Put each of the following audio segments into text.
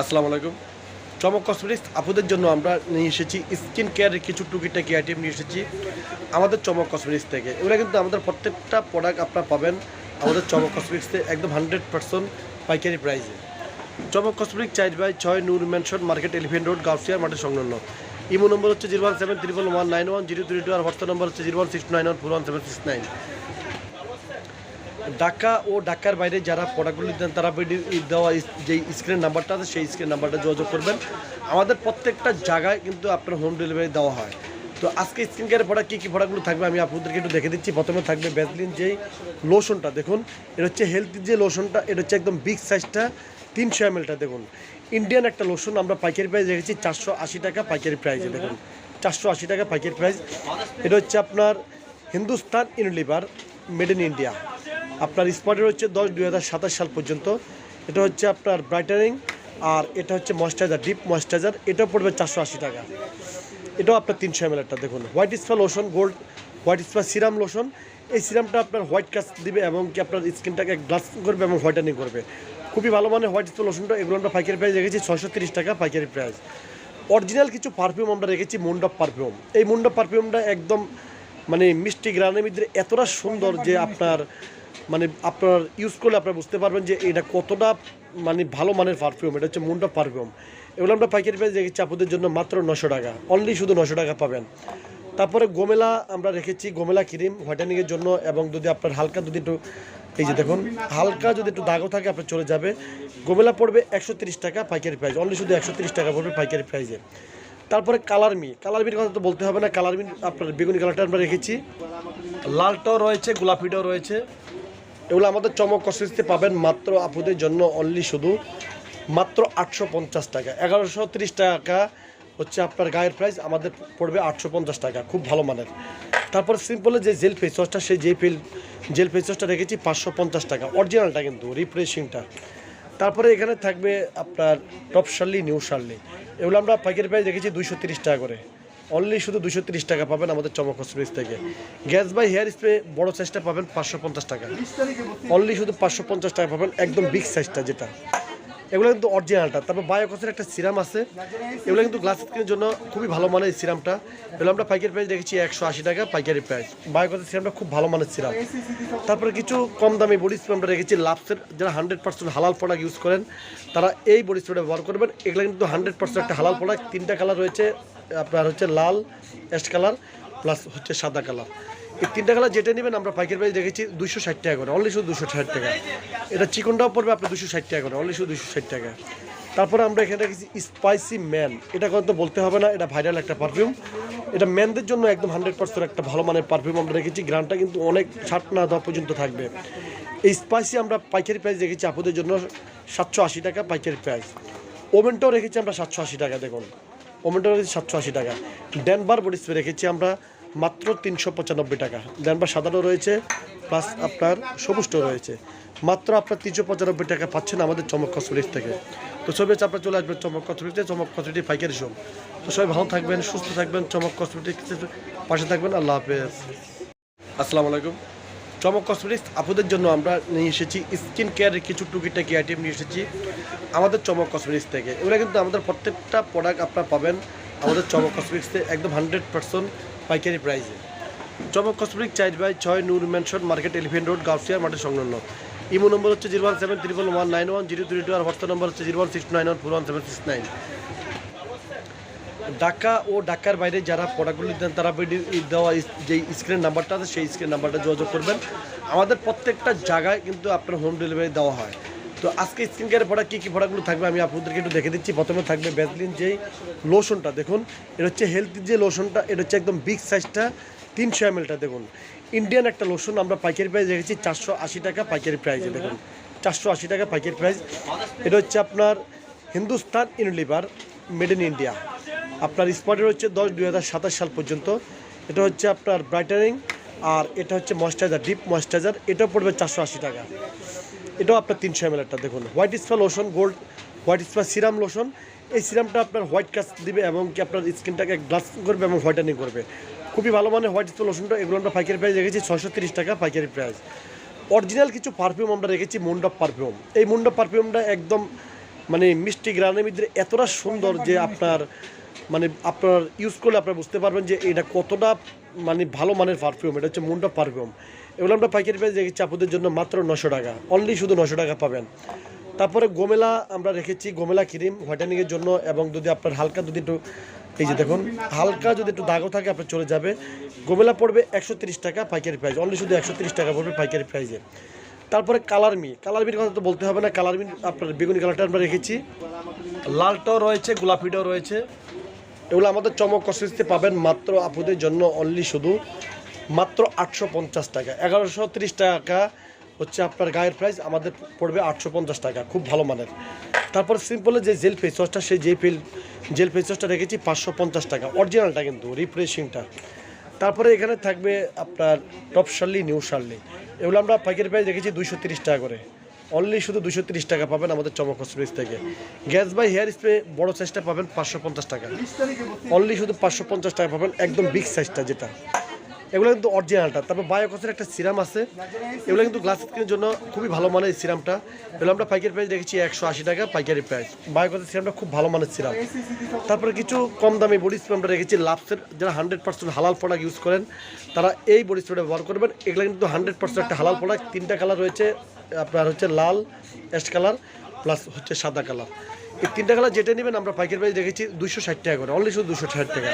আসসালামু আলাইকুম। চমক কসমেটিক্স, আপুদের জন্য আমরা নিয়ে এসেছি স্কিন কেয়ারের কিছু টুকিটাকি আইটেম নিয়ে এসেছি আমাদের চমক কসমেটিক্স থেকে। এগুলো কিন্তু আমাদের প্রত্যেকটা প্রোডাক্ট আপনারা পাবেন আমাদের চমক কসমেটিক্সে একদম হান্ড্রেড পার্সেন্ট পাইকারি প্রাইসে চমক কসমেটিক চার বাই ছয় Noor mansion market elephant road গাউসিয়ার মাঠে সংলগ্ন। ইমো নম্বর হচ্ছে zero one seven triple one nine one zero three two আর হোয়াটসঅ্যাপ নম্বর হচ্ছে zero one six nine one four one seven six nine Dhaka ও ঢাকার বাইরে যারা প্রোডাক্টগুলি দেন তারা দেওয়া যেই স্ক্রিন নাম্বারটা আছে, সেই স্ক্রিন নাম্বারটা যোগাযোগ করবেন। আমাদের প্রত্যেকটা জায়গায় কিন্তু আপনার হোম ডেলিভারি দেওয়া হয়। তো আজকে স্কিন কেয়ারের প্রোডাক্ট কী কী প্রোডাক্টগুলো থাকবে আমি আপনাদেরকে একটু দেখে দিচ্ছি। প্রথমে থাকবে ব্যাসলিন যেই লোশনটা দেখুন। এটা হচ্ছে হেলথ যে লোশনটা এটা হচ্ছে একদম বিগ সাইজটা তিনশো এমএলটা দেখুন। ইন্ডিয়ান একটা লোশন আমরা পাইকারি প্রাইস রেখেছি চারশো আশি টাকা পাইকারি প্রাইসে দেখুন। চারশো আশি টাকা পাইকারি প্রাইস এটা হচ্ছে আপনার Hindustan Unilever made in India আপনার স্পটের হচ্ছে দশ দুই সাল পর্যন্ত। এটা হচ্ছে আপনার ব্রাইটারিং আর এটা হচ্ছে ময়েশ্চারাইজার ডিপ ময়েশ্চারাইজার এটা পড়বে চারশো আশি টাকা। এটাও আপনার তিনশো এম একটা দেখুন। White spa lotion gold white spa serum lotion এই সিরামটা আপনার হোয়াইট কাজ দিবে এবং কি আপনার স্কিনটাকে গ্লাস করবে এবং হোয়াইটেনিং করবে। খুবই ভালো মানে হোয়াইট স্পা লোশনটা এগুলো আমরা পাইকারি প্রাইস রেখেছি ছশো তিরিশ টাকা পাইকারি প্রাইস অরিজিনাল কিছু পারফিউম আমরা রেখেছি মুন্ডপ পারফিউম এই মুন্ডপ পারফিউমটা একদম মানে মিষ্টি গ্রানের মধ্যে এতটা সুন্দর যে আপনার মানে আপনার ইউজ করলে আপনারা বুঝতে পারবেন যে এটা কতটা মানে ভালো মানের পারফিউম এটা হচ্ছে মুন্ডা পারফিউম এগুলো আমরা পাইকারি প্রাইস রেখেছি আপনাদের জন্য মাত্র নশো টাকা। অনলি শুধু নশো টাকা পাবেন। তারপরে গোমেলা, আমরা রেখেছি গোমেলা ক্রিম হোয়াইটেনিংয়ের জন্য এবং যদি আপনার হালকা যদি একটু, এই যে দেখুন, হালকা যদি একটু দাগও থাকে আপনার চলে যাবে। গোমেলা পড়বে একশো টাকা পাইকারি প্রাইস অনলি শুধু একশো টাকা পড়বে পাইকারি প্রাইসে তারপরে কালার মি কালার মির কথা তো বলতে হবে না, কালার মি আপনার বেগুনি কালারটা আমরা রেখেছি। লালটাও রয়েছে, গোলাপিটাও রয়েছে। এগুলো আমাদের চমক কসমেটিক্সে পাবেন মাত্র আপুদের জন্য অনলি শুধু মাত্র আটশো পঞ্চাশ টাকা। এগারোশো তিরিশ টাকা হচ্ছে আপনার গায়ের প্রাইস আমাদের পড়বে আটশো পঞ্চাশ টাকা, খুব ভালো মানের। তারপর সিম্পলের যে জেল ফেস ওয়াশটা সেই যে ফিল জেল ফেস ওয়াশটা রেখেছি পাঁচশো পঞ্চাশ টাকা অরিজিনালটা কিন্তু রিফ্রেশিংটা তারপরে এখানে থাকবে আপনার টপ শার্লি নিউ শার্লি এগুলো আমরা পাইকারি প্রাইস রেখেছি দুইশো তিরিশ টাকা করে। অনলি শুধু দুশো তিরিশ টাকা পাবেন আমাদের চমক হসপিটাল থেকে। গ্যাস বাই হেয়ার স্প্রে বড় সাইজটা পাবেন পাঁচশো পঞ্চাশ টাকা। অনলি শুধু পাঁচশো পঞ্চাশ টাকা পাবেন একদম বিগ সাইজটা যেটা। এগুলো কিন্তু অরিজিনালটা তারপর বায়োকসের একটা সিরাম আছে। এগুলো কিন্তু গ্লাস স্কিনের জন্য খুবই ভালো মানের সিরামটা এগুলো আমরা পাইকারি প্রাইস রেখেছি একশো আশি টাকা পাইকারি প্রাইস বায়োকসের সিরামটা খুব ভালো মানের সিরাম তারপরে কিছু কম দামি বডি স্প্রে আমরা রেখেছি লাভসের যারা হান্ড্রেড পার্সেন্ট হালাল প্রোডাক্ট ইউজ করেন, তারা এই বডি স্প্রেটা ব্যবহার করবেন। এগুলো কিন্তু হান্ড্রেড পার্সেন্ট একটা হালাল প্রোডাক্ট তিনটা কালার রয়েছে। আপনার হচ্ছে লাল অ্যাশ কালার প্লাস হচ্ছে সাদা কালার। এই তিনটা কালার যেটা নেবেন, আমরা পাইকারি প্রাইস দেখেছি দুশো ষাট টাকা করে অনলি শুধু দুশো ষাট টাকা। এটা চিকনটাও পড়বে আপনার দুশো ষাট টাকা করে অনলি শুধু দুশো ষাট টাকা। তারপরে আমরা এখানে রেখেছি স্পাইসি ম্যান এটা তো বলতে হবে না, এটা ভাইরাল একটা পারফিউম এটা ম্যানদের জন্য একদম হান্ড্রেড পার্সেন্ট একটা ভালো মানের পারফিউম আমরা রেখেছি গ্রানটা কিন্তু অনেক ষাট না দেওয়া পর্যন্ত থাকবে। এই স্পাইসি আমরা পাইকারি প্রাইস রেখেছি আপুদের জন্য সাতশো আশি টাকা পাইকারি প্রাইস। ওভেনটাও রেখেছি আমরা সাতশো আশি টাকা, দেখুন। ওভেনটাও রেখেছি সাতশো আশি টাকা। ড্যানবার বডি স্প্রে রেখেছি আমরা মাত্র তিনশো পঁচানব্বই টাকা। ড্যানবার সাদাটাও রয়েছে, প্লাস আপনার সবুজটাও রয়েছে। মাত্র আপনার তিনশো পঁচানব্বই টাকা পাচ্ছেন আমাদের চমক কসমেটিক্স থেকে। তো সবাই আপনার চলে আসবেন চমক কসমেটিক্সে, চমক কসমেটিক পাইকারি শপ তো সবাই ভালো থাকবেন, সুস্থ থাকবেন, চমক কসমেটিক্সের পাশে থাকবেন। আল্লাহ হাফেজ। আসসালামু আলাইকুম। চমক কসমেটিক্স, আপুদের জন্য আমরা নিয়ে এসেছি স্কিন কেয়ারের কিছু টুকিটাকি আইটেম নিয়ে এসেছি আমাদের চমক কসমেটিক্স থেকে। এগুলো কিন্তু আমাদের প্রত্যেকটা প্রোডাক্ট আপনারা পাবেন আমাদের চমক কসমেটিক্সে একদম হান্ড্রেড পার্সেন্ট পাইকারি প্রাইসে চমক কসমেটিক চার বাই ছয় Noor mansion market elephant road গাউসিয়ার মাঠের সংলগ্ন। ইমো নম্বর হচ্ছে zero one seven triple one nine one zero three two আর হোয়াটসঅ্যাপ নম্বর হচ্ছে zero one six nine one four one seven six nine Dhaka ও ঢাকার বাইরে যারা প্রোডাক্টগুলি দেন তারা দেওয়া যেই স্ক্রিন নাম্বারটা আছে, সেই স্ক্রিন নাম্বারটা যোগাযোগ করবেন। আমাদের প্রত্যেকটা জায়গায় কিন্তু আপনার হোম ডেলিভারি দেওয়া হয়। তো আজকে স্কিন কেয়ারের প্রোডাক্ট কী কী প্রোডাক্টগুলো থাকবে আমি আপনাদেরকে একটু দেখে দিচ্ছি। প্রথমে থাকবে ব্যাসলিন যেই লোশনটা দেখুন। এটা হচ্ছে হেলথ যে লোশনটা এটা হচ্ছে একদম বিগ সাইজটা তিনশো এমএলটা দেখুন। ইন্ডিয়ান একটা লোশন আমরা পাইকারি প্রাইস রেখেছি, চারশো আশি টাকা পাইকারি প্রাইসে দেখুন। চারশো আশি টাকা পাইকারি প্রাইস এটা হচ্ছে আপনার Hindustan Unilever made in India আপনার স্পটের হচ্ছে দশ দুই সাল পর্যন্ত। এটা হচ্ছে আপনার ব্রাইটারিং আর এটা হচ্ছে ময়েশ্চারাইজার, ডিপ ময়েশ্চারাইজার। এটাও পড়বে চারশো আশি টাকা। এটাও আপনার তিনশো এম একটা দেখুন। White spa lotion, gold, white spa serum lotion. এই সিরামটা আপনার হোয়াইট কাজ দিবে এবং কি আপনার স্কিনটাকে গ্লাস করবে এবং হোয়াইটেনিং করবে। খুবই ভালো মানে হোয়াইট স্পা লোশনটা, এগুলো আমরা পাইকারি প্রাইস রেখেছি ছশো তিরিশ টাকা পাইকারি প্রাইস। অরিজিনাল কিছু পারফিউম আমরা রেখেছি মুন্ডপ পারফিউম। এই মুন্ডপ পারফিউমটা একদম মানে মিষ্টি গ্রানের মধ্যে এতটা সুন্দর যে আপনার মানে আপনার ইউজ করলে আপনারা বুঝতে পারবেন যে এটা কতটা মানে ভালো মানের পারফিউম এটা হচ্ছে মুন্ডা পারফিউম এগুলো আমরা পাইকারি প্রাইস রেখেছি আপনাদের জন্য মাত্র নশো টাকা। অনলি শুধু নশো টাকা পাবেন। তারপরে গোমেলা, আমরা রেখেছি গোমেলা ক্রিম হোয়াইটেনিংয়ের জন্য এবং যদি আপনার হালকা যদি একটু, এই যে দেখুন, হালকা যদি একটু দাগও থাকে, আপনার চলে যাবে। গোমেলা পড়বে একশো টাকা পাইকারি প্রাইস অনলি শুধু একশো টাকা পড়বে পাইকারি প্রাইসে তারপরে কালার মি কালার মির কথা তো বলতে হবে না কালার মি আপনার বেগুনি কালারটা আমরা রেখেছি। লালটাও রয়েছে, গোলাপিটাও রয়েছে। এগুলো আমাদের চমক কসমেটিক্সে পাবেন মাত্র আপুদের জন্য অনলি শুধু মাত্র আটশো পঞ্চাশ টাকা। এগারোশো তিরিশ টাকা হচ্ছে আপনার গায়ের প্রাইস আমাদের পড়বে আটশো পঞ্চাশ টাকা, খুব ভালো মানের। তারপর সিম্পলের যে জেল ফেস ওয়াশটা সেই জেল ফেল জেল ফেস ওয়াশটা রেখেছি পাঁচশো পঞ্চাশ টাকা অরিজিনালটা কিন্তু রিফ্রেশিংটা তারপরে এখানে থাকবে আপনার টপ শার্লি নিউ শার্লি এগুলো আমরা পাইকারি প্রাইস রেখেছি দুইশো তিরিশ টাকা করে। অনলি শুধু দুশো তিরিশ টাকা পাবেন আমাদের চমক কসমেটিক্স থেকে। গ্যাস বাই হেয়ার স্প্রে বড় সাইজটা পাবেন পাঁচশো পঞ্চাশ টাকা। অনলি শুধু পাঁচশো পঞ্চাশ টাকা পাবেন, একদম বিগ সাইজটা যেটা। এগুলো কিন্তু অরিজিনালটা তারপর বায়োকসের একটা সিরাম আছে। এগুলো কিন্তু গ্লাস স্কিনের জন্য খুবই ভালো মানের সিরামটা এগুলো আমরা পাইকারি প্রাইস রেখেছি একশো আশি টাকা পাইকারি প্রাইস বায়োকসের সিরামটা খুব ভালো মানের সিরাম তারপরে কিছু কম দামি বডি স্প্রে আমরা রেখেছি লাভসের যারা হান্ড্রেড পার্সেন্ট হালাল প্রোডাক্ট ইউজ করেন, তারা এই বডি স্প্রেটা ব্যবহার করবেন। এগুলো কিন্তু হান্ড্রেড পার্সেন্ট একটা হালাল প্রোডাক্ট তিনটা কালার রয়েছে আপনার হচ্ছে লাল অ্যাশ কালার প্লাস হচ্ছে সাদা কালার। এই তিনটা কালার যেটা নেবেন, আমরা পাইকারি প্রাইস দেখেছি দুশো ষাট টাকা করে অনলি শুধু দুশো ষাট টাকা।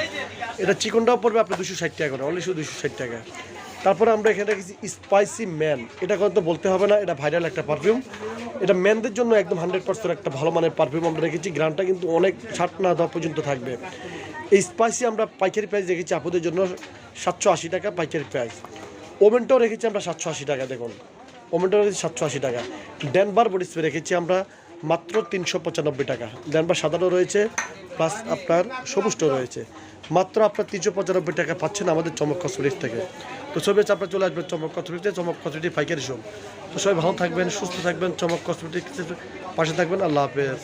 এটা চিকনটাও পড়বে আপনার দুশো ষাট টাকা করে অনলি শুধু দুশো ষাট টাকা। তারপরে আমরা এখানে রেখেছি স্পাইসি ম্যান এটা কিন্তু বলতে হবে না, এটা ভাইরাল একটা পারফিউম এটা ম্যানদের জন্য একদম হান্ড্রেড পার্সেন্ট একটা ভালো মানের পারফিউম আমরা রেখেছি গ্রামটা কিন্তু অনেক ছাট না দেওয়া পর্যন্ত থাকবে। এই স্পাইসি আমরা পাইকারি প্রাইস রেখেছি আপুদের জন্য সাতশো আশি টাকা পাইকারি প্রাইস ওভেনটাও রেখেছি আমরা সাতশো আশি টাকা, দেখুন। ওভেনটাও রেখেছি সাতশো আশি টাকা। ড্যানবার বডি স্প্রে রেখেছি আমরা মাত্র তিনশো পঁচানব্বই টাকা। ড্যানবার সাদারও রয়েছে প্লাস আপনার সবুজটাও রয়েছে। মাত্র আপনার তিনশো পঁচানব্বই টাকা পাচ্ছেন আমাদের চমক কসমেটিক্স থেকে। তো সবাই হচ্ছে আপনার চলে আসবেন চমক কসমেটিক্সে চমক কসমেটিক পাইকারি সব তো সবাই ভালো থাকবেন, সুস্থ থাকবেন, চমক কসমেটিক্সের পাশে থাকবেন। আল্লাহ হাফেজ।